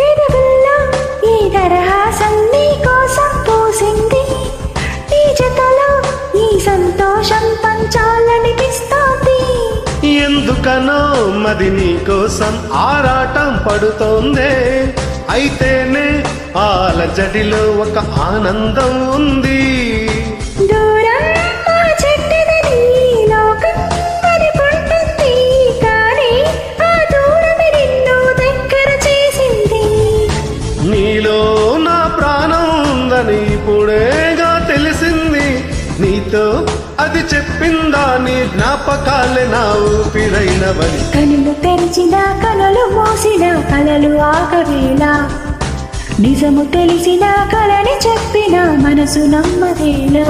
ఈ ఈ సంతోషం ఎందుకనో మది నీ కోసం ఆరాటం పడుతోందే. అయితేనే ఆల జడిలో ఒక ఆనందం ఉంది. ఉందని ఇప్పుడేగా తెలిసింది. నీతో అది చెప్పిందా నీ జ్ఞాపకాలే నా ఊపిరైనవని. కనులు తెరిచిన కనులు మోసిన కలలు ఆగవేలా నిజము తెలిసిన కళని చెప్పిన మనసు నమ్మదేలా.